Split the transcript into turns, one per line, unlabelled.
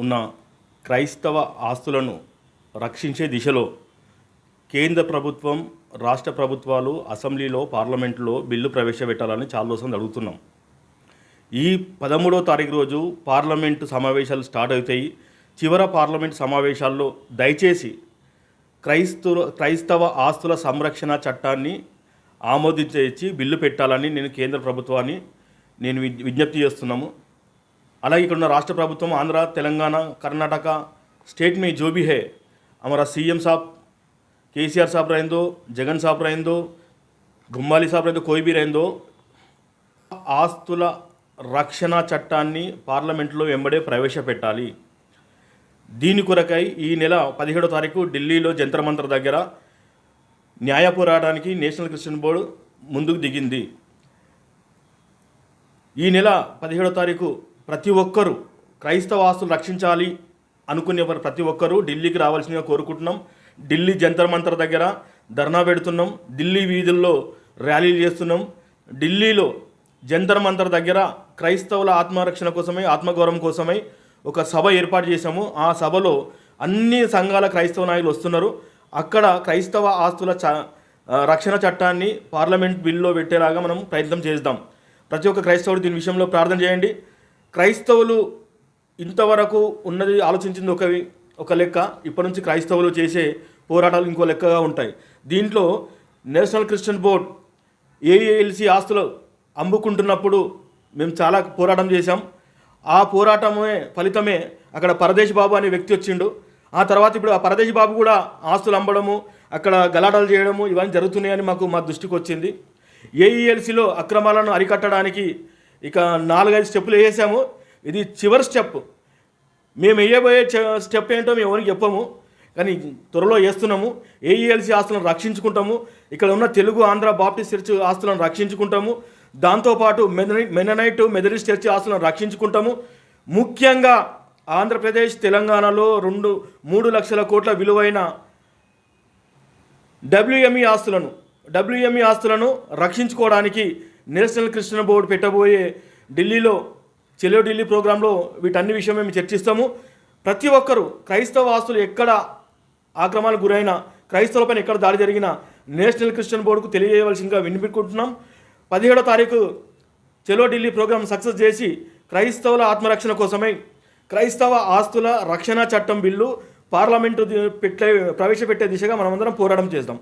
ఉన్న క్రైస్తవ ఆస్తులను రక్షించే దిశలో కేంద్ర ప్రభుత్వం రాష్ట్ర ప్రభుత్వాలు అసెంబ్లీలో పార్లమెంట్లో బిల్లు ప్రవేశపెట్టాలని చాలా రోజులు అడుగుతున్నాం. ఈ పదమూడో తారీఖు రోజు పార్లమెంటు సమావేశాలు స్టార్ట్ అవుతాయి. చివర పార్లమెంట్ సమావేశాల్లో దయచేసి క్రైస్తవ క్రైస్తవ ఆస్తుల సంరక్షణ చట్టాన్ని ఆమోదించి బిల్లు పెట్టాలని నేను కేంద్ర ప్రభుత్వాన్ని నేను విజ్- విజ్ఞప్తి చేస్తున్నాము. అలాగే ఇక్కడ ఉన్న రాష్ట్ర ప్రభుత్వం ఆంధ్ర తెలంగాణ కర్ణాటక స్టేట్ మీ జోబీ హే. అమర సీఎం सीएम కేసీఆర్ केसीआर రైందో జగన్ సాబ్ రైందో గుమ్మాలి సాబ్ రైందో కోయిబీ రైందో ఆస్తుల రక్షణ చట్టాన్ని పార్లమెంట్లో వెంబడే ప్రవేశపెట్టాలి. దీని కొరకై ఈ నెల పదిహేడో తారీఖు ఢిల్లీలో జంతర్ మంతర్ దగ్గర న్యాయ పోరాటానికి నేషనల్ క్రిస్టియన్ బోర్డు ముందుకు దిగింది. ఈ నెల పదిహేడో తారీఖు ప్రతి ఒక్కరూ క్రైస్తవ ఆస్తులు రక్షించాలి అనుకునే ప్రతి ఒక్కరూ ఢిల్లీకి రావాల్సిందిగా కోరుకుంటున్నాం. ఢిల్లీ జంతర్ మంతర్ దగ్గర ధర్నా పెడుతున్నాం. ఢిల్లీ వీధుల్లో ర్యాలీలు చేస్తున్నాం. ఢిల్లీలో జంతర్ మంతర్ దగ్గర క్రైస్తవుల ఆత్మరక్షణ కోసమై ఆత్మగౌరవం కోసమై ఒక సభ ఏర్పాటు చేశాము. ఆ సభలో అన్ని సంఘాల క్రైస్తవ నాయకులు వస్తున్నారు. అక్కడ క్రైస్తవ ఆస్తుల చ రక్షణ చట్టాన్ని పార్లమెంట్ బిల్లో పెట్టేలాగా మనం ప్రయత్నం చేద్దాం. ప్రతి ఒక్క క్రైస్తవుడు దీని విషయంలో ప్రార్థన చేయండి. క్రైస్తవులు ఇంతవరకు ఉన్నది ఆలోచించింది ఒక ఒక లెక్క. ఇప్పటి నుంచి క్రైస్తవులు చేసే పోరాటాలు ఇంకో లెక్కగా ఉంటాయి. దీంట్లో నేషనల్ క్రిస్టియన్ బోర్డ్ ఏఏఎల్సి ఆస్తులు అమ్ముకుంటున్నప్పుడు మేము చాలా పోరాటం చేశాం. ఆ పోరాటమే ఫలితమే అక్కడ పరదేశ్ బాబు అనే వ్యక్తి వచ్చిండు. ఆ తర్వాత ఇప్పుడు ఆ పరదేశ్ బాబు కూడా ఆస్తులు అమ్మడము అక్కడ గలాటాలు చేయడము ఇవన్నీ జరుగుతున్నాయని మాకు మా దృష్టికి వచ్చింది. ఏఈఎల్సిలో అక్రమాలను అరికట్టడానికి ఇక నాలుగైదు స్టెప్పులు వేసాము ఇది చివరి స్టెప్. మేము వేయబోయే స్టెప్ ఏంటో మేము ఎవరికి చెప్పము. కానీ త్వరలో వేస్తున్నాము. ఏఈఎల్సి ఆస్తులను రక్షించుకుంటాము. ఇక్కడ ఉన్న తెలుగు ఆంధ్ర బాప్టిస్ట్ చర్చ్ ఆస్తులను రక్షించుకుంటాము. దాంతోపాటు మెదనై మెననైట్ మెదరిస్ట్ చర్చ్ ఆస్తులను రక్షించుకుంటాము. ముఖ్యంగా ఆంధ్రప్రదేశ్ తెలంగాణలో రెండు మూడు లక్షల కోట్ల విలువైన డబ్ల్యూఎంఈ ఆస్తులను డబ్ల్యూఎంఈ ఆస్తులను రక్షించుకోవడానికి నేషనల్ క్రిస్టియన్ బోర్డు పెట్టబోయే ఢిల్లీలో చెలో ఢిల్లీ ప్రోగ్రాంలో వీటన్ని విషయం మేము చర్చిస్తాము. ప్రతి ఒక్కరూ క్రైస్తవ ఆస్తులు ఎక్కడ ఆక్రమణకు గురైన క్రైస్తవులపైన ఎక్కడ దాడి జరిగినా నేషనల్ క్రిస్టియన్ బోర్డుకు తెలియజేయవలసిందిగా వినిపించుకుంటున్నాం పదిహేడో తారీఖు చెలో ఢిల్లీ ప్రోగ్రాం సక్సెస్ చేసి క్రైస్తవుల ఆత్మరక్షణ కోసమై క్రైస్తవ ఆస్తుల రక్షణ చట్టం బిల్లు పార్లమెంటు పెట్టే ప్రవేశపెట్టే దిశగా మనమందరం పోరాటం చేద్దాం.